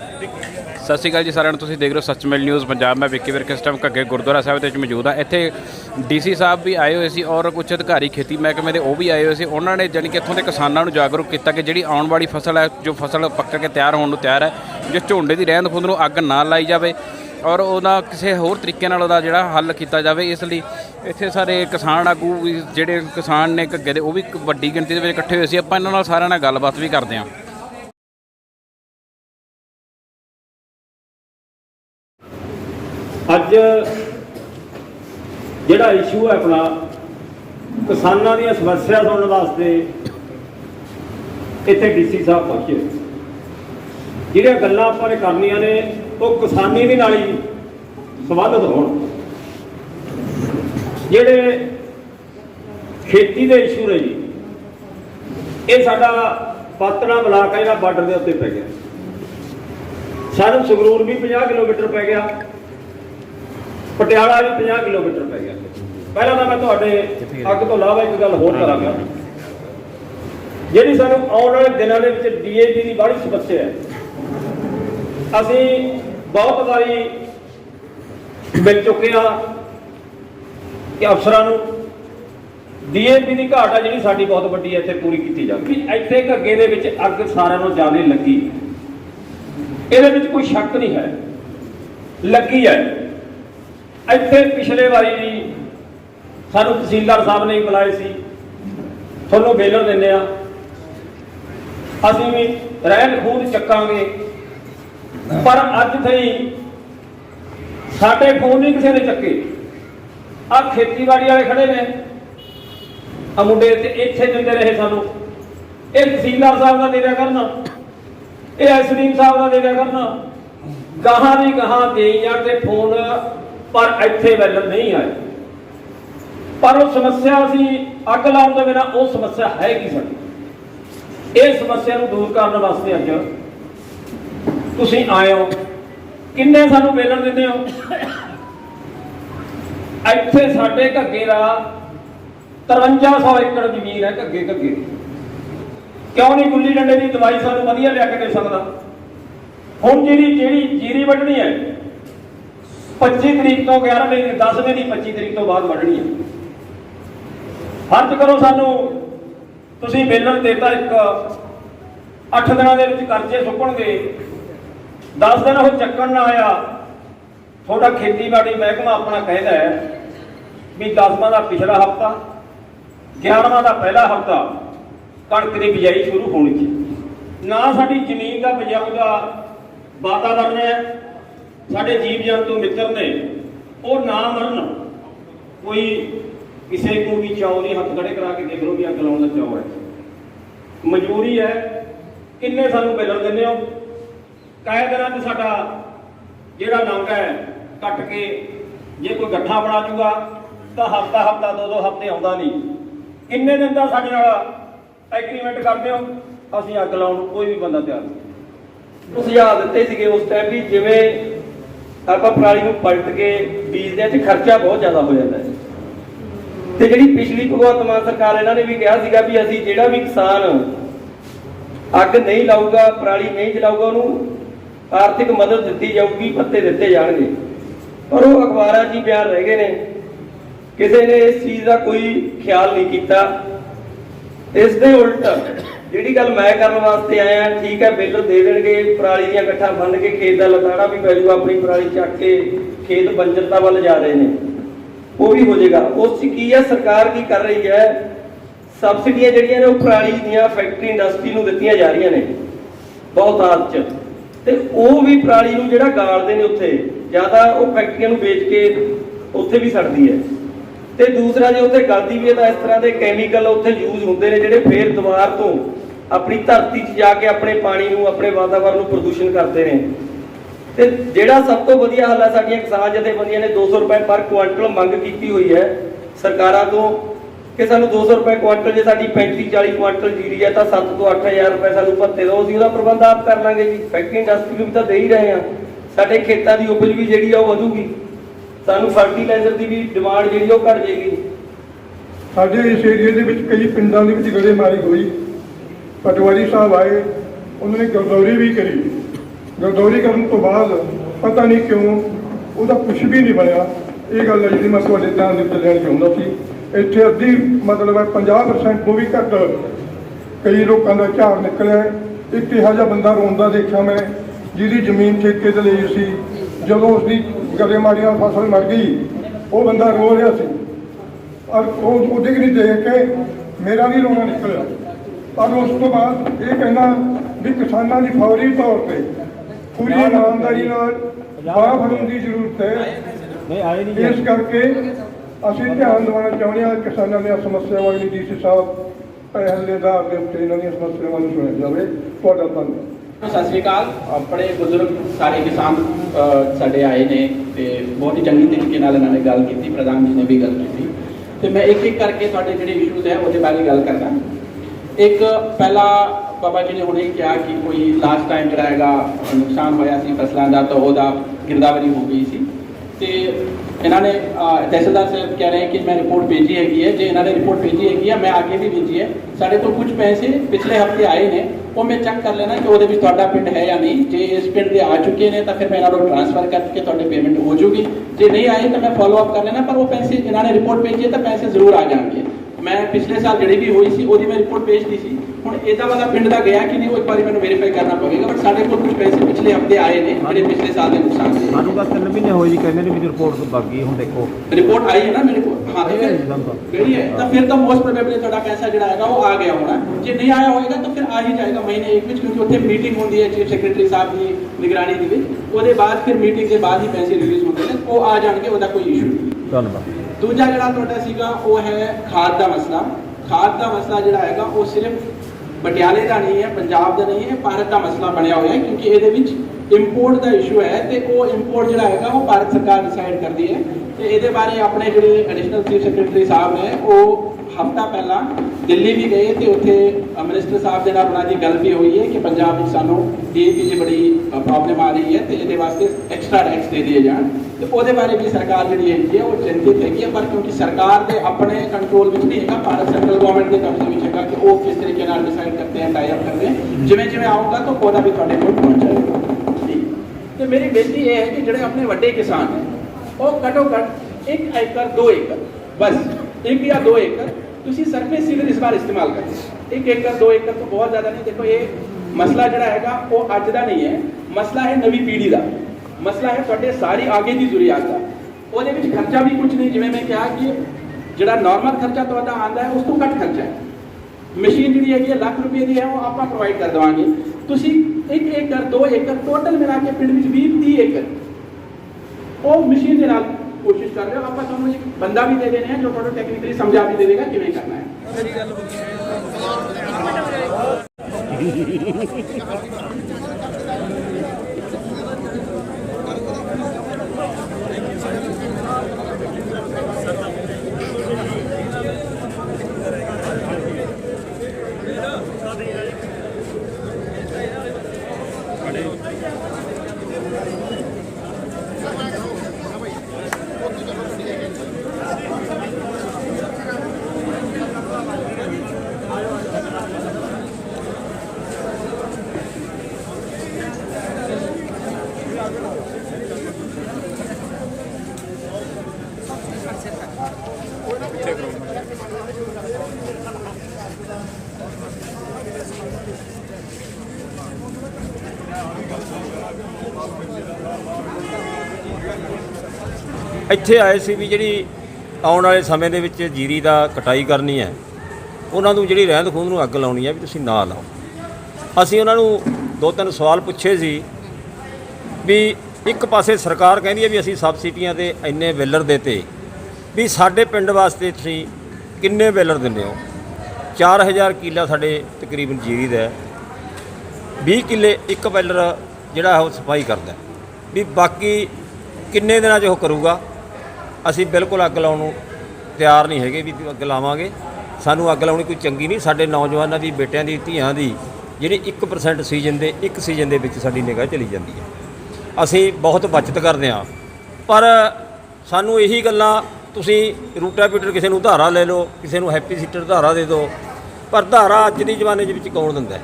ਸਤਿ ਸ਼੍ਰੀ ਅਕਾਲ ਜੀ ਸਾਰਿਆਂ ਨੂੰ, ਤੁਸੀਂ ਦੇਖ ਰਹੇ ਹੋ ਸੱਚਮੇਲ ਨਿਊਜ਼ ਪੰਜਾਬ। ਮੈਂ ਵਿੱਕੀ ਵਿਰਕ ਇਸ ਟਾਈਮ ਘੱਗੇ ਗੁਰਦੁਆਰਾ ਸਾਹਿਬ ਦੇ ਵਿੱਚ ਮੌਜੂਦ ਆ ਇੱਥੇ ਡੀਸੀ ਸਾਹਿਬ ਵੀ ਆਏ ਹੋਏ ਸੀ ਔਰ ਕੁਝ ਅਧਿਕਾਰੀ ਖੇਤੀ ਮਹਿਕਮੇ ਦੇ ਉਹ ਵੀ ਆਏ ਹੋਏ ਸੀ। ਉਹਨਾਂ ਨੇ ਜਾਣੀ ਕਿ ਇੱਥੋਂ ਦੇ ਕਿਸਾਨਾਂ ਨੂੰ ਜਾਗਰੂਕ ਕੀਤਾ ਕਿ ਜਿਹੜੀ ਆਉਣ ਵਾਲੀ ਫਸਲ ਹੈ, ਜੋ ਫਸਲ ਪੱਕ ਕੇ ਤਿਆਰ ਹੋਣ ਨੂੰ ਤਿਆਰ ਹੈ, ਜੋ ਝੋਂਡੇ ਦੀ ਰਹਿੰਦ ਖੁੰਦ ਨੂੰ ਅੱਗ ਨਾ ਲਾਈ ਜਾਵੇ ਔਰ ਉਹਦਾ ਕਿਸੇ ਹੋਰ ਤਰੀਕੇ ਨਾਲ ਉਹਦਾ ਜਿਹੜਾ ਹੱਲ ਕੀਤਾ ਜਾਵੇ। ਇਸ ਲਈ ਇੱਥੇ ਸਾਰੇ ਕਿਸਾਨ ਆਗੂ ਵੀ, ਜਿਹੜੇ ਕਿਸਾਨ ਨੇ ਘੱਗੇ ਦੇ, ਉਹ ਵੀ ਵੱਡੀ ਗਿਣਤੀ ਦੇ ਵਿੱਚ ਇਕੱਠੇ ਹੋਏ ਸੀ। ਆਪਾਂ ਇਹਨਾਂ ਨਾਲ ਸਾਰਿਆਂ ਨਾਲ ਗੱਲਬਾਤ ਵੀ ਕਰਦੇ ਹਾਂ। ਅੱਜ ਜਿਹੜਾ ਇਸ਼ੂ ਹੈ ਆਪਣਾ, ਕਿਸਾਨਾਂ ਦੀਆਂ ਸਮੱਸਿਆ ਸੁਣਨ ਵਾਸਤੇ ਇੱਥੇ ਡੀਸੀ ਸਾਹਿਬ ਪਹੁੰਚੇ ਜਿਹੜੀਆਂ ਗੱਲਾਂ ਆਪਾਂ ਨੇ ਕਰਨੀਆਂ ਨੇ, ਉਹ ਕਿਸਾਨੀ ਦੇ ਨਾਲ ਹੀ ਸੰਬੰਧਿਤ ਹੋਣ। ਜਿਹੜੇ ਖੇਤੀ ਦੇ ਇਸ਼ੂ ਨੇ ਜੀ, ਇਹ ਸਾਡਾ ਪਾਤੜਾ ਬਲਾਕ ਹੈ ਜਿਹੜਾ ਬਾਰਡਰ ਦੇ ਉੱਤੇ ਪੈ ਗਿਆ। ਸਾਨੂੰ ਸੰਗਰੂਰ ਵੀ 50 ਕਿਲੋਮੀਟਰ ਪੈ ਗਿਆ। ਪਟਿਆਲਾ ਵੀ 50 ਕਿਲੋਮੀਟਰ ਪੈ ਗਿਆ। ਪਹਿਲਾਂ ਤਾਂ ਮੈਂ ਤੁਹਾਡੇ ਅੱਗ ਤੋਂ ਇਲਾਵਾ ਇੱਕ ਗੱਲ ਹੋਰ ਕਰਾਂਗਾ। ਜਿਹੜੀ ਸਾਨੂੰ ਆਉਣ ਵਾਲੇ ਦਿਨਾਂ ਦੇ ਵਿੱਚ ਡੀਏਪੀ ਦੀ ਬੜੀ ਸਮੱਸਿਆ ਹੈ। ਅਸੀਂ ਬਹੁਤ ਵਾਰੀ ਮਿਲ ਚੁੱਕੇ ਆ ਕਿ ਅਫਸਰਾਂ ਨੂੰ ਡੀਏਪੀ ਦੀ ਘਾਟ ਆ ਜਿਹੜੀ ਸਾਡੀ ਬਹੁਤ ਵੱਡੀ ਹੈ, ਇੱਥੇ ਪੂਰੀ ਕੀਤੀ ਜਾਵੇ। ਇੱਥੇ ਘੱਗੇ ਦੇ ਵਿੱਚ ਅੱਗ ਸਾਰਿਆਂ ਨੂੰ ਜ਼ਿਆਦਾ ਲੱਗੀ। ਇਹਦੇ ਵਿੱਚ ਕੋਈ ਸ਼ੱਕ ਨਹੀਂ ਹੈ। ਲੱਗੀ ਹੈ। ਇੱਥੇ ਪਿਛਲੇ ਵਾਰੀ ਵੀ ਸਾਨੂੰ ਤਹਿਸੀਲਦਾਰ ਸਾਹਿਬ ਨੇ ਬੁਲਾਏ ਸੀ। ਤੁਹਾਨੂੰ ਬੇਲਰ ਦਿੰਦੇ ਆ ਅਸੀਂ ਵੀ ਰਹਿਣ ਖੂਦ ਚੱਕਾਂਗੇ। ਪਰ ਅੱਜ ਤਾਈਂ ਸਾਡੇ ਫੋਨ ਨਹੀਂ ਕਿਸੇ ਨੇ ਚੱਕੇ। ਆ ਖੇਤੀਬਾੜੀ ਵਾਲੇ ਖੜੇ ਨੇ। ਆ ਮੁੰਡੇ ਤੇ ਇੱਥੇ ਦਿੰਦੇ ਰਹੇ ਸਾਨੂੰ। ਇਹ ਤਹਿਸੀਲਦਾਰ ਸਾਹਿਬ ਦਾ ਦੇ ਦਿਆ ਕਰਨਾ। ਇਹ ਐਸਡੀਐਮ ਸਾਹਿਬ ਦਾ ਦੇ ਦਿਆ ਕਰਨਾ। ਗਾਹਾਂ ਦੀ ਗਾਹਾਂ ਦੇ ਜਾਂ ਤੇ ਫੋਨ ਪਰ ਇੱਥੇ ਵੈਲਰ ਨਹੀਂ ਆਏ। ਪਰ ਉਹ ਸਮੱਸਿਆ ਅਸੀਂ ਅੱਗ ਲਾਉਣ ਦੇ ਬਿਨਾਂ ਉਹ ਸਮੱਸਿਆ ਹੈ ਕੀ ਸਾਡੀ? ਇਹ ਸਮੱਸਿਆ ਨੂੰ ਦੂਰ ਕਰਨ ਵਾਸਤੇ ਅੱਜ ਤੁਸੀਂ ਆਏ ਹੋ। ਕਿੰਨੇ ਸਾਨੂੰ ਵੇਲਣ ਦਿੰਦੇ ਹੋ? ਇੱਥੇ ਸਾਡੇ ਘੱਗੇ ਦਾ 5300 ਏਕੜ ਜ਼ਮੀਨ ਹੈ ਘੱਗੇ ਘੱਗੇ ਦੀ। ਕਿਉਂ ਨਹੀਂ ਗੁੱਲੀ ਡੰਡੇ ਦੀ ਦਵਾਈ ਸਾਨੂੰ ਵਧੀਆ ਲਿਆ ਕੇ ਦੇ ਸਕਦਾ? ਹੁਣ ਜਿਹੜੀ ਜਿਹੜੀ ਜੀਰੀ ਵੱਢਣੀ ਹੈ 25 ਤਰੀਕ ਤੋਂ 11ਵੇਂ ਦੀ 10ਵੇਂ ਦੀ 25 ਤਰੀਕ ਤੋਂ ਬਾਅਦ ਵੱਢਣੀ ਹੈ। ਫਰਜ਼ ਕਰੋ ਸਾਨੂੰ, ਤੁਸੀਂ ਵੇਲਣ ਦੇਤਾ ਇੱਕ 8 ਦਿਨਾਂ ਦੇ ਵਿੱਚ ਕਰਜ਼ੇ ਸੁੱਕਣਗੇ 10 ਦਿਨ ਉਹ ਚੱਕਣ ਨਾ ਆਇਆ। ਤੁਹਾਡਾ ਖੇਤੀਬਾੜੀ ਮਹਿਕਮਾ ਆਪਣਾ ਕਹਿੰਦਾ ਹੈ ਵੀ 10ਵਾਂ ਦਾ ਪਿਛਲਾ ਹਫਤਾ 11ਵਾਂ ਦਾ ਪਹਿਲਾ ਹਫਤਾ ਕਣਕ ਦੀ ਬਿਜਾਈ ਸ਼ੁਰੂ ਹੋਣੀ ਸੀ। ਨਾ ਸਾਡੀ ਜ਼ਮੀਨ ਦਾ ਬਜਾਉ ਦਾ ਵਾਤਾਵਰਣ ਹੈ ਸਾਡੇ ਜੀਵ ਜੰਤੂ ਮਿੱਤਰ ਨੇ, ਉਹ ਨਾ ਮਰਨ। ਕੋਈ ਕਿਸੇ ਨੂੰ ਵੀ ਚਾਉ ਨਹੀਂ ਹੱਥ ਖੜੇ ਕਰਾ ਕੇ ਦੇਖ ਲਓ ਵੀ ਅੱਗ ਲਾਉਣ ਦਾ ਚਾਉ ਹੈ। ਮਜਬੂਰੀ ਹੈ, ਕਿੰਨੇ ਸਾਨੂੰ ਮਿਲਣ ਦਿੰਦੇ ਹੋ? ਕਾਇ ਦਿਨਾਂ 'ਚ ਸਾਡਾ ਜਿਹੜਾ ਨੰਗ ਹੈ, ਕੱਟ ਕੇ ਜੇ ਕੋਈ ਗੱਠਾ ਬਣਾ ਜੂਗਾ, ਤਾਂ ਹਫਤਾ ਹਫਤਾ, ਦੋ ਦੋ ਹਫ਼ਤੇ ਆਉਂਦਾ ਨਹੀਂ। ਕਿੰਨੇ ਦਿਨ ਦਾ ਸਾਡੇ ਨਾਲ ਐਗਰੀਮੈਂਟ ਕਰਦੇ ਹੋ? ਅਸੀਂ ਅੱਗ ਲਾਉਣ ਨੂੰ ਕੋਈ ਵੀ ਬੰਦਾ ਤਿਆਰ ਨਹੀਂ। ਉਹ ਸੁਝਾਅ ਦਿੱਤੇ ਸੀਗੇ ਉਸ ਟਾਈਮ ਵੀ ਜਿਵੇਂ ਆਪਾਂ ਪਰਾਲੀ ਨੂੰ ਪਲਟ ਕੇ ਬੀਜਦੇ ਆ ਚ ਖਰਚਾ ਬਹੁਤ ਜ਼ਿਆਦਾ ਹੋ ਜਾਂਦਾ ਹੈ ਤੇ ਜਿਹੜੀ ਪਿਛਲੀ ਭਗਵੰਤ ਮਾਨ ਸਰਕਾਰ ਇਹਨਾਂ ਨੇ ਵੀ ਕਿਹਾ ਸੀਗਾ ਵੀ ਅਸੀਂ ਜਿਹੜਾ ਵੀ ਕਿਸਾਨ ਅੱਗ ਨਹੀਂ ਲਾਊਗਾ, ਪਰਾਲੀ ਨਹੀਂ ਜਲਾਊਗਾ, ਉਹਨੂੰ ਆਰਥਿਕ ਮਦਦ ਦਿੱਤੀ ਜਾਊਗੀ ਪੱਤੇ ਦਿੱਤੇ ਜਾਣਗੇ। ਪਰ ਉਹ ਅਖਬਾਰਾਂ 'ਚ ਹੀ ਬਿਆਨ ਰਹਿ ਗਏ ਨੇ। ਕਿਸੇ ਨੇ ਇਸ ਚੀਜ਼ ਦਾ ਕੋਈ ਖਿਆਲ ਨਹੀਂ ਕੀਤਾ। ਇਸ ਦੇ ਉਲਟ ਜਿਹੜੀ ਗੱਲ ਮੈਂ ਕਰਨ ਵਾਸਤੇ ਆਇਆ, ਠੀਕ ਹੈ, ਬਿੱਲ ਦੇ ਦੇਣਗੇ, ਪਰਾਲੀ ਦੀਆਂ ਗੱਠਾਂ ਬੰਨ ਕੇ, ਖੇਤ ਦਾ ਲਤਾੜਾ ਵੀ ਪੈ ਜਾਊਗਾ ਆਪਣੀ ਪਰਾਲੀ ਚੱਕ ਕੇ ਖੇਤ ਬੰਜਰਤਾ ਵੱਲ ਜਾ ਰਹੇ ਨੇ। ਉਹ ਵੀ ਹੋ ਜਾਏਗਾ। ਉਸ 'ਚ ਕੀ ਹੈ? ਸਰਕਾਰ ਕੀ ਕਰ ਰਹੀ ਹੈ? ਸਬਸਿਡੀਆਂ ਜਿਹੜੀਆਂ ਨੇ, ਉਹ ਪਰਾਲੀ ਦੀਆਂ ਫੈਕਟਰੀ ਇੰਡਸਟਰੀ ਨੂੰ ਦਿੱਤੀਆਂ ਜਾ ਰਹੀਆਂ ਨੇ, ਬਹੁਤ ਆਦ 'ਚ। ਤੇ ਉਹ ਵੀ ਪਰਾਲੀ ਨੂੰ ਜਿਹੜਾ ਗਾਲਦੇ ਨੇ ਉੱਥੇ ਜਾਂ ਤਾਂ ਉਹ ਫੈਕਟਰੀਆਂ ਨੂੰ ਵੇਚ ਕੇ ਉੱਥੇ ਵੀ ਸੜਦੀ ਹੈ। ਤੇ ਦੂਸਰਾ ਜੇ, ਉੱਥੇ ਗਲਦੀ ਵੀ ਹੈ ਤਾਂ ਇਸ ਤਰ੍ਹਾਂ ਦੇ ਕੈਮੀਕਲ ਉੱਥੇ ਯੂਜ਼ ਹੁੰਦੇ ਨੇ ਜਿਹੜੇ ਫੇਰ ਦੁਬਾਰ ਤੋਂ ਆਪਣੀ ਧਰਤੀ 'ਚ ਜਾ ਕੇ ਆਪਣੇ ਪਾਣੀ ਨੂੰ, ਆਪਣੇ ਵਾਤਾਵਰਣ ਨੂੰ ਪ੍ਰਦੂਸ਼ਣ ਕਰਦੇ ਨੇ। ਤੇ ਜਿਹੜਾ ਸਭ ਤੋਂ ਵਧੀਆ ਹੱਲ ਹੈ, ਸਾਡੀਆਂ ਕਿਸਾਨ ਜਥੇਬੰਦੀਆਂ ਨੇ 200 ਰੁਪਏ ਪਰ ਕੁਆਂਟਲ ਮੰਗ ਕੀਤੀ ਹੋਈ ਹੈ ਸਰਕਾਰਾਂ ਤੋਂ ਕਿ ਸਾਨੂੰ 200 ਰੁਪਏ ਕੁਆਂਟਲ, ਜੇ ਸਾਡੀ 35 40 ਕੁਆਂਟਲ ਜੀਰੀ ਹੈ ਤਾਂ 7 ਤੋਂ 8000 ਰੁਪਏ ਸਾਨੂੰ ਭੱਤੇ ਦਿਓ, ਅਸੀਂ ਉਹਦਾ ਪ੍ਰਬੰਧ ਆਪ ਕਰ ਲਾਂਗੇ ਜੀ। ਫੈਕਟਰੀ ਇੰਡਸਟਰੀ ਨੂੰ ਵੀ ਤਾਂ ਦੇ ਹੀ ਰਹੇ ਆ ਸਾਡੇ ਖੇਤਾਂ ਦੀ ਉਪਜ ਵੀ ਜਿਹੜੀ ਆ ਉਹ ਵਧੂਗੀ। ਸਾਨੂੰ ਫਰਟੀਲਾਈਜ਼ਰ ਦੀ ਵੀ ਡਿਮਾਂਡ ਜਿਹੜੀ ਉਹ ਘਟ ਜਾਏਗੀ ਸਾਡੇ ਇਸ ਏਰੀਏ ਦੇ ਵਿੱਚ ਕਈ ਪਿੰਡਾਂ ਦੇ ਵਿੱਚ ਗੜੇਮਾਰੀ ਹੋਈ। ਪਟਵਾਰੀ ਸਾਹਿਬ ਆਏ, ਉਹਨਾਂ ਨੇ ਗਰਦੌਰੀ ਵੀ ਕਰੀ। ਗਰਦੌਰੀ ਕਰਨ ਤੋਂ ਬਾਅਦ ਪਤਾ ਨਹੀਂ ਕਿਉਂ ਉਹਦਾ ਕੁਝ ਵੀ ਨਹੀਂ ਬਣਿਆ। ਇਹ ਗੱਲ ਹੈ ਜਿਹੜੀ ਮੈਂ ਤੁਹਾਡੇ ਧਿਆਨ ਦੇ ਵਿੱਚ ਲੈਣੀ ਚਾਹੁੰਦਾ ਸੀ। ਇੱਥੇ ਅੱਧੀ ਮਤਲਬ ਹੈ 50% ਤੋਂ ਵੀ ਘੱਟ ਕਈ ਲੋਕਾਂ ਦਾ ਝਾੜ ਨਿਕਲਿਆ ਇੱਕ ਇਹੋ ਜਿਹਾ ਬੰਦਾ ਰੋਂਦਾ ਦੇਖਿਆ ਮੈਂ, ਜਿਹਦੀ ਜ਼ਮੀਨ ਠੇਕੇ ਤੇ ਲਈ ਸੀ। ਜਦੋਂ ਉਸਦੀ ਗੜੇਮਾਰੀ ਨਾਲ ਫਸਲ ਮਰ ਗਈ ਉਹ ਬੰਦਾ ਰੋ ਰਿਹਾ ਸੀ। ਔਰ ਉਹ ਉਹਦੇ ਨਹੀਂ ਦੇਖ ਕੇ ਮੇਰਾ ਵੀ ਰੋਣਾ ਨਿਕਲਿਆ। ਪਰ ਉਸ ਤੋਂ ਬਾਅਦ ਇਹ ਕਹਿੰਦਾ ਵੀ ਕਿਸਾਨਾਂ ਦੀ ਫੌਰੀ ਤੌਰ ਤੇ ਪੂਰੀ ਇਮਾਨਦਾਰੀ ਨਾਲ ਬਾਹ ਫੜਨ ਦੀ ਜ਼ਰੂਰਤ ਹੈ। ਨਹੀਂ ਆਏ ਨਹੀਂ ਇਸ ਕਰਕੇ ਅਸੀਂ ਧਿਆਨ ਦਿਵਾਉਣਾ ਚਾਹੁੰਦੇ ਹਾਂ ਕਿਸਾਨਾਂ ਦੀਆਂ ਸਮੱਸਿਆਵਾਂ ਲਈ ਡੀਸੀ ਸਾਹਿਬ ਪਹਿਲ ਦੇ ਦੇ ਉੱਤੇ ਇਹਨਾਂ ਦੀਆਂ ਸਮੱਸਿਆਵਾਂ ਨੂੰ ਸੁਣਿਆ ਜਾਵੇ। ਤੁਹਾਡਾ ਧੰਨਵਾਦ। ਸਤਿ ਸ਼੍ਰੀ ਅਕਾਲ। ਆਪਣੇ ਬਜ਼ੁਰਗ ਸਾਰੇ ਕਿਸਾਨ ਸਾਡੇ ਆਏ ਨੇ ਤੇ ਬਹੁਤ ਹੀ ਚੰਗੀ ਤਰੀਕੇ ਨਾਲ ਇਹਨਾਂ ਨੇ ਗੱਲ ਕੀਤੀ, ਪ੍ਰਧਾਨ ਜੀ ਨੇ ਵੀ ਗੱਲ ਕੀਤੀ। ਤੇ ਮੈਂ ਇੱਕ ਇੱਕ ਕਰਕੇ ਤੁਹਾਡੇ ਜਿਹੜੇ ਇਸ਼ੂਜ਼ ਹੈ, ਉਹਦੇ ਬਾਰੇ ਗੱਲ ਕਰਦਾ। ਇੱਕ, ਪਹਿਲਾ ਬਾਬਾ ਜੀ ਨੇ ਹੁਣੇ ਕਿਹਾ ਕਿ ਕੋਈ ਲਾਸਟ ਟਾਈਮ ਜਿਹੜਾ ਹੈਗਾ ਨੁਕਸਾਨ ਹੋਇਆ ਸੀ ਫਸਲਾਂ ਦਾ, ਤਾਂ ਉਹਦਾ ਗਿਰਦਾਵਰੀ ਹੋ ਗਈ ਸੀ। ਤੇ ਇਹਨਾਂ ਨੇ ਅ, ਤਹਿਸੀਲਦਾਰ ਸਾਹਿਬ ਕਹਿ ਰਹੇ ਕਿ ਮੈਂ ਰਿਪੋਰਟ ਭੇਜੀ ਹੈਗੀ ਹੈ। ਜੇ ਇਹਨਾਂ ਨੇ ਰਿਪੋਰਟ ਭੇਜੀ ਹੈਗੀ ਹੈ ਮੈਂ ਅੱਗੇ ਵੀ ਭੇਜੀ ਹੈ। ਸਾਡੇ ਤੋਂ ਕੁਝ ਪੈਸੇ ਪਿਛਲੇ ਹਫ਼ਤੇ ਆਏ ਨੇ ਉਹ ਮੈਂ ਚੈੱਕ ਕਰ ਲੈਣਾ ਕਿ ਉਹਦੇ ਵਿੱਚ ਤੁਹਾਡਾ ਪਿੰਡ ਹੈ ਜਾਂ ਨਹੀਂ। ਜੇ ਇਸ ਪਿੰਡ ਦੇ ਆ ਚੁੱਕੇ ਨੇ ਤਾਂ ਫਿਰ ਮੈਂ ਇਹਨਾਂ ਨੂੰ ਟ੍ਰਾਂਸਫਰ ਕਰਕੇ ਤੁਹਾਡੇ ਪੇਮੈਂਟ ਹੋ ਜੂਗੀ। ਜੇ ਨਹੀਂ ਆਏ ਤਾਂ ਮੈਂ ਫਾਲੋ ਅਪ ਕਰ ਲੈਣਾ ਪਰ ਉਹ ਪੈਸੇ ਇਹਨਾਂ ਨੇ ਰਿਪੋਰਟ ਭੇਜੀ ਹੈ ਤਾਂ ਪੈਸੇ ਜ਼ਰੂਰ ਆ ਜਾਣਗੇ। ਮੈਂ ਪਿਛਲੇ ਸਾਲ ਜਿਹੜੀ ਵੀ ਹੋਈ ਸੀ ਉਹਦੀ ਮੈਂ ਰਿਪੋਰਟ ਭੇਜਦੀ ਸੀ। ਹੁਣ ਇਹਦਾ ਵਾਲਾ ਪਿੰਡ ਦਾ ਗਿਆ ਕਿ ਨਹੀਂ ਉਹ ਇੱਕ ਵਾਰੀ ਮੈਨੂੰ ਵੈਰੀਫਾਈ ਕਰਨਾ ਪਵੇਗਾ ਬਟ ਸਾਡੇ ਕੋਲ ਕੁਝ ਪੈਸੇ ਪਿਛਲੇ ਹਫ਼ਤੇ ਆਏ ਨੇ ਜਿਹੜੇ ਪਿਛਲੇ ਸਾਲ ਦੇ ਨੁਕਸਾਨ ਦੇ। ਸਾਨੂੰ ਤਾਂ ਤਿੰਨ ਮਹੀਨੇ ਹੋਏ ਜੀ ਕਹਿੰਦੇ ਨੇ ਵੀ ਰਿਪੋਰਟ ਬਾਕੀ ਹੁਣ ਦੇਖੋ। ਰਿਪੋਰਟ ਆਈ ਹੈ ਨਾ ਮੇਰੇ ਕੋਲ? ਹਾਂ ਠੀਕ ਹੈ ਕਿਹੜੀ ਹੈ। ਤਾਂ ਫਿਰ ਤਾਂ ਮੋਸਟ ਪ੍ਰੋਬੇਬਲੀ ਤੁਹਾਡਾ ਪੈਸਾ ਜਿਹੜਾ ਹੈਗਾ ਉਹ ਆ ਗਿਆ ਹੋਣਾ। ਜੇ ਨਹੀਂ ਆਇਆ ਹੋਏਗਾ ਤਾਂ ਫਿਰ ਆ ਹੀ ਜਾਏਗਾ ਮਹੀਨੇ ਇੱਕ ਵਿੱਚ ਕਿਉਂਕਿ ਉੱਥੇ ਮੀਟਿੰਗ ਹੁੰਦੀ ਹੈ ਚੀਫ ਸੈਕਟਰੀ ਸਾਹਿਬ ਦੀ ਨਿਗਰਾਨੀ ਦੇ ਵਿੱਚ। ਉਹਦੇ ਬਾਅਦ ਫਿਰ ਮੀਟਿੰਗ ਦੇ ਬਾਅਦ ਹੀ ਪੈਸੇ ਰਿਲੀਜ਼ ਹੁੰਦੇ ਨੇ। ਉਹ ਆ ਜਾਣਗੇ ਉਹਦਾ ਕੋਈ ਇਸ਼ੂ ਨਹੀਂ। ਧੰਨਵਾਦ। ਦੂਜਾ ਜਿਹੜਾ ਤੁਹਾਡਾ ਸੀਗਾ ਉਹ ਹੈ ਖਾਦ ਦਾ ਮਸਲਾ। ਖਾਦ ਦਾ ਮਸਲਾ ਜਿਹੜਾ ਹੈਗਾ ਉਹ ਸਿਰਫ ਪਟਿਆਲੇ ਦਾ ਨਹੀਂ ਹੈ, ਪੰਜਾਬ ਦਾ ਨਹੀਂ ਹੈ, ਭਾਰਤ ਦਾ ਮਸਲਾ ਬਣਿਆ ਹੋਇਆ ਹੈ ਕਿਉਂਕਿ ਇਹਦੇ ਵਿੱਚ ਇੰਪੋਰਟ ਦਾ ਇਸ਼ੂ ਹੈ ਤੇ ਉਹ ਇੰਪੋਰਟ ਜਿਹੜਾ ਹੈਗਾ ਉਹ ਭਾਰਤ ਸਰਕਾਰ ਡਿਸਾਈਡ ਕਰਦੀ ਹੈ ਤੇ ਇਹਦੇ ਬਾਰੇ ਆਪਣੇ ਜਿਹੜੇ ਐਡੀਸ਼ਨਲ ਚੀਫ ਸੈਕਟਰੀ ਸਾਹਿਬ ਨੇ, ਉਹ ਹਫਤਾ ਪਹਿਲਾਂ ਦਿੱਲੀ ਵੀ ਗਏ ਤੇ ਉੱਥੇ ਮਿਨਿਸਟਰ ਸਾਹਿਬ ਦੇ ਨਾਲ ਉਹਨਾਂ ਦੀ ਗੱਲ ਵੀ ਹੋਈ ਹੈ ਕਿ ਪੰਜਾਬ ਵਿੱਚ ਸਾਨੂੰ ਡੀਏਪੀ ਦੀ ਬੜੀ ਪ੍ਰੋਬਲਮ ਆ ਰਹੀ ਹੈ ਤੇ ਇਹਦੇ ਵਾਸਤੇ ਐਕਸਟਰਾ ਟੈਕਸ ਦੇ ਦਿਏ ਜਾਣ। ਤੇ ਉਹਦੇ ਬਾਰੇ ਵੀ ਸਰਕਾਰ ਜਿਹੜੀ ਹੈਗੀ ਹੈ ਉਹ ਚਿੰਤਿਤ ਹੈਗੀ ਹੈ ਪਰ ਕਿਉਂਕਿ ਸਰਕਾਰ ਦੇ ਆਪਣੇ ਕੰਟਰੋਲ ਵਿੱਚ ਨਹੀਂ ਹੈਗਾ, ਭਾਰਤ ਸੈਂਟਰਲ ਗਵਰਨਮੈਂਟ ਦੇ ਕਬਜ਼ੇ ਵਿੱਚ ਹੈਗਾ ਕਿ ਉਹ ਕਿਸ ਤਰੀਕੇ ਨਾਲ ਡਿਸਾਈਡ ਕਰਦੇ ਹੈ ਟਾਈ ਅਪ ਕਰਦੇ ਹਨ ਜਿਵੇਂ ਜਿਵੇਂ ਆਊਗਾ ਤਾਂ ਉਹਦਾ ਵੀ ਤੁਹਾਡੇ ਕੋਲ ਪਹੁੰਚ ਜਾਏਗਾ। ਠੀਕ। ਤੇ ਮੇਰੀ ਬੇਨਤੀ ਇਹ ਹੈ ਕਿ ਜਿਹੜੇ ਆਪਣੇ ਵੱਡੇ ਕਿਸਾਨ ਹੈ ਉਹ ਘੱਟੋ ਘੱਟ 1 ਏਕੜ 2 ਏਕੜ, ਬਸ 1 ਜਾਂ 2 ਏਕੜ, ਤੁਸੀਂ ਸਰਫੇਸ ਸੀਵਰ ਇਸ ਵਾਰ ਇਸਤੇਮਾਲ ਕਰੋ 1 ਏਕੜ 2 ਏਕੜ ਤੋਂ ਬਹੁਤ ਜ਼ਿਆਦਾ ਨਹੀਂ, ਦੇਖੋ ਇਹ ਮਸਲਾ ਜਿਹੜਾ ਹੈਗਾ, ਉਹ ਅੱਜ ਦਾ ਨਹੀਂ ਹੈ। ਮਸਲਾ ਹੈ ਨਵੀਂ ਪੀੜ੍ਹੀ ਦਾ। ਮਸਲਾ ਹੈ ਤੁਹਾਡੇ ਸਾਰੀ ਆਗੇ ਦੀ ਜ਼ਰੂਰੀਅਤ ਦਾ। ਉਹਦੇ ਵਿੱਚ ਖਰਚਾ ਵੀ ਕੁਝ ਨਹੀਂ, ਜਿਵੇਂ ਮੈਂ ਕਿਹਾ ਕਿ ਜਿਹੜਾ ਨਾਰਮਲ ਖਰਚਾ ਤੁਹਾਡਾ ਆਂਦਾ ਹੈ, ਉਸ ਤੋਂ ਘੱਟ ਖਰਚਾ ਹੈ। ਮਸ਼ੀਨ ਜਿਹੜੀ ਹੈਗੀ ਹੈ, ਲੱਖ ਰੁਪਏ ਦੀ ਹੈ, ਉਹ ਆਪਾਂ ਪ੍ਰੋਵਾਈਡ ਕਰ ਦੇਵਾਂਗੇ। ਤੁਸੀਂ 1 ਏਕੜ 2 ਏਕੜ ਟੋਟਲ ਮਿਲਾ ਕੇ ਪਿੰਡ ਵਿੱਚ 20 30 ਏਕੜ। ਉਹ ਮਸ਼ੀਨ ਦੇ ਨਾਲ ਕੋਸ਼ਿਸ਼ ਕਰ ਰਹੇ ਹੋ। ਆਪਾਂ ਤੁਹਾਨੂੰ ਇੱਕ ਬੰਦਾ ਵੀ ਦੇ ਦੇਣੇ ਆ, ਜੋ ਤੁਹਾਨੂੰ ਟੈਕਨੀਕਲੀ ਸਮਝਾ ਵੀ ਦੇਵੇਗਾ ਕਿਵੇਂ ਕਰਨਾ ਹੈ। ਇੱਥੇ ਆਏ ਸੀ ਵੀ ਜਿਹੜੀ ਆਉਣ ਵਾਲੇ ਸਮੇਂ ਦੇ ਵਿੱਚ ਜੀਰੀ ਦਾ ਕਟਾਈ ਕਰਨੀ ਹੈ, ਉਹਨਾਂ ਨੂੰ ਜਿਹੜੀ ਰਹਿੰਦ ਖੂੰਹਦ ਨੂੰ ਅੱਗ ਲਾਉਣੀ ਹੈ ਵੀ ਤੁਸੀਂ ਨਾ ਲਾਓ। ਅਸੀਂ ਉਹਨਾਂ ਨੂੰ ਦੋ ਤਿੰਨ ਸਵਾਲ ਪੁੱਛੇ ਸੀ ਵੀ ਇੱਕ ਪਾਸੇ ਸਰਕਾਰ ਕਹਿੰਦੀ ਹੈ ਵੀ ਅਸੀਂ ਸਬਸਿਡੀਆਂ ਤੇ ਇੰਨੇ ਵੇਲਰ ਦੇਤੇ, ਵੀ ਸਾਡੇ ਪਿੰਡ ਵਾਸਤੇ ਤੁਸੀਂ ਕਿੰਨੇ ਵੇਲਰ ਦਿੰਦੇ ਹੋ? 4000 ਕਿੱਲਾ ਸਾਡੇ ਤਕਰੀਬਨ ਜੀਰੀ ਦਾ ਹੈ। 20 ਕਿੱਲੇ ਇੱਕ ਵੇਲਰ ਜਿਹੜਾ ਉਹ ਸਫ਼ਾਈ ਕਰਦਾ ਵੀ ਬਾਕੀ ਕਿੰਨੇ ਦਿਨਾਂ 'ਚ ਉਹ ਕਰੂਗਾ? ਅਸੀਂ ਬਿਲਕੁਲ ਅੱਗ ਲਾਉਣ ਨੂੰ ਤਿਆਰ ਨਹੀਂ ਹੈਗੇ ਵੀ ਅੱਗ ਲਾਵਾਂਗੇ। ਸਾਨੂੰ ਅੱਗ ਲਾਉਣੀ ਕੋਈ ਚੰਗੀ ਨਹੀਂ। ਸਾਡੇ ਨੌਜਵਾਨਾਂ ਦੀ ਬੇਟਿਆਂ ਦੀ ਧੀਆਂ ਦੀ ਜਿਹੜੀ 1% ਸੀਜ਼ਨ ਦੇ ਇੱਕ ਸੀਜ਼ਨ ਦੇ ਵਿੱਚ ਸਾਡੀ ਨਿਗਾਹ ਚਲੀ ਜਾਂਦੀ ਹੈ। ਅਸੀਂ ਬਹੁਤ ਬਚਤ ਕਰਦੇ ਹਾਂ। ਪਰ ਸਾਨੂੰ ਇਹੀ ਗੱਲਾਂ ਤੁਸੀਂ ਰੂਟਾਵੀਟਰ ਕਿਸੇ ਨੂੰ ਧਾਰਾ ਲੈ ਲਓ ਕਿਸੇ ਨੂੰ ਹੈਪੀ ਸੀਟਰ ਧਾਰਾ ਦੇ ਦਿਓ। ਪਰ ਧਾਰਾ ਅੱਜ ਦੀ ਜ਼ਮਾਨੇ ਦੇ ਵਿੱਚ ਕੌਣ ਦਿੰਦਾ ਹੈ?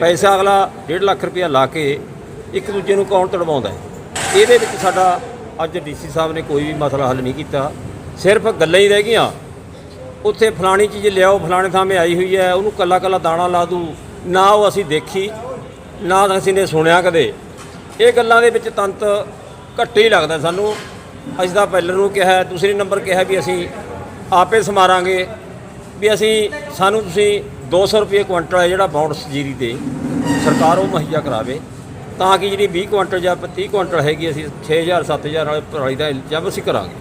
ਪੈਸਾ ਅਗਲਾ 1.5 ਲੱਖ ਰੁਪਇਆ ਲਾ ਕੇ ਇੱਕ ਦੂਜੇ ਨੂੰ ਕੌਣ ਤੜਵਾਉਂਦਾ ਹੈ? ਇਹਦੇ ਵਿੱਚ ਸਾਡਾ ਅੱਜ ਡੀਸੀ ਸਾਹਿਬ ਨੇ ਕੋਈ ਵੀ ਮਸਲਾ ਹੱਲ ਨਹੀਂ ਕੀਤਾ। ਸਿਰਫ ਗੱਲਾਂ ਹੀ ਰਹਿ ਗਈਆਂ। ਉੱਥੇ ਫਲਾਣੀ ਚੀਜ਼ ਲਿਆਓ, ਫਲਾਣੇ ਥਾਂ 'ਤੇ ਆਈ ਹੋਈ ਹੈ, ਉਹਨੂੰ ਕੱਲਾ ਕੱਲਾ ਦਾਣਾ ਲਾ ਦੂ। ਨਾ ਉਹ ਅਸੀਂ ਦੇਖੀ, ਨਾ ਅਸੀਂ ਨੇ ਸੁਣਿਆ ਕਦੇ। ਇਹ ਗੱਲਾਂ ਦੇ ਵਿੱਚ ਤੰਤ ਘੱਟੇ ਹੀ ਲੱਗਦਾ ਸਾਨੂੰ। ਅਸੀਂ ਤਾਂ ਪਹਿਲਰ ਨੂੰ ਕਿਹਾ, ਦੂਸਰੇ ਨੰਬਰ ਕਿਹਾ ਵੀ ਅਸੀਂ ਆਪੇ ਸਮਾਰਾਂਗੇ, ਵੀ ਅਸੀਂ, ਸਾਨੂੰ ਤੁਸੀਂ 200 ਰੁਪਏ ਕੁਇੰਟਲ ਹੈ ਜਿਹੜਾ ਬੌਂਡਸ ਜੀਰੀ ਤੇ ਸਰਕਾਰ ਉਹ ਮੁਹੱਈਆ ਕਰਾਵੇ। ਤਾਂ ਕਿ ਜਿਹੜੀ 20 ਕੁਇੰਟਲ ਜਾਂ 30 ਕੁਇੰਟਲ ਹੈਗੀ, ਅਸੀਂ 6000 7000 ਵਾਲੇ ਪਰਾਲੀ ਦਾ ਇਲਜ਼ਾਮ ਅਸੀਂ ਕਰਾਂਗੇ।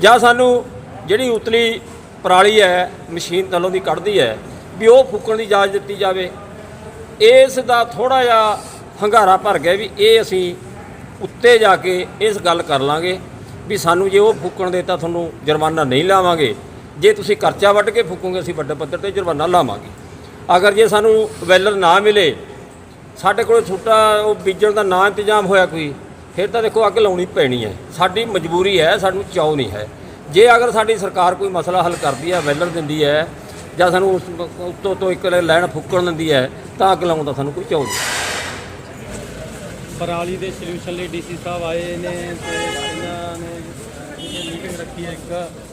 ਜਾਂ ਸਾਨੂੰ ਜਿਹੜੀ ਉਤਲੀ ਪਰਾਲੀ ਹੈ, ਮਸ਼ੀਨ ਤਲੋਂ ਦੀ ਕੱਢਦੀ ਹੈ, ਵੀ ਉਹ ਫੂਕਣ ਦੀ ਇਜਾਜ਼ਤ ਦਿੱਤੀ ਜਾਵੇ, ਇਸ ਦਾ ਥੋੜਾ ਜਿਹਾ ਹੰਗਾਰਾ ਭਰ ਗਿਆ ਵੀ ਇਹ ਅਸੀਂ ਉੱਤੇ ਜਾ ਕੇ ਇਸ ਗੱਲ ਕਰ ਲਾਂਗੇ ਵੀ ਸਾਨੂੰ ਜੇ ਉਹ ਫੂਕਣ ਦੇ ਤਾਂ ਤੁਹਾਨੂੰ ਜੁਰਮਾਨਾ ਨਹੀਂ ਲਾਵਾਂਗੇ। ਜੇ ਤੁਸੀਂ ਖਰਚਾ ਵੱਢ ਕੇ ਫੂਕੋਗੇ, ਅਸੀਂ ਵੱਡੇ ਪੱਧਰ ਤੇ ਜੁਰਮਾਨਾ ਲਾਵਾਂਗੇ। ਅਗਰ ਜੇ ਸਾਨੂੰ ਵੈਲਰ ਨਾ ਮਿਲੇ ਸਾਡੇ ਕੋਲ ਛੋਟਾ ਉਹ ਬੀਜਣ ਦਾ ਨਾ ਇੰਤਜ਼ਾਮ ਹੋਇਆ ਕੋਈ, ਫਿਰ ਤਾਂ ਦੇਖੋ ਅੱਗ ਲਾਉਣੀ ਪੈਣੀ ਹੈ। ਸਾਡੀ ਮਜਬੂਰੀ ਹੈ, ਸਾਨੂੰ ਚਾਅ ਨਹੀਂ ਹੈ। ਜੇ ਅਗਰ ਸਾਡੀ ਸਰਕਾਰ ਕੋਈ ਮਸਲਾ ਹੱਲ ਕਰਦੀ ਹੈ ਵੈਲਰ ਦਿੰਦੀ ਹੈ, ਜਾਂ ਸਾਨੂੰ ਉਸ ਉੱਤੋਂ ਤੋਂ ਇੱਕ ਲੈਣ ਫੁੱਕਣ ਦਿੰਦੀ ਹੈ, ਤਾਂ ਅੱਗ ਲਾਉਣ ਦਾ ਸਾਨੂੰ ਕੋਈ ਚਾਅ ਨਹੀਂ। ਪਰਾਲੀ ਦੇ ਸੋਲੂਸ਼ਨ ਲਈ ਡੀਸੀ ਸਾਹਿਬ ਆਏ ਨੇ ਤੇ ਇਹਨਾਂ ਨੇ ਮੀਟਿੰਗ ਰੱਖੀ ਹੈ ਇੱਕ।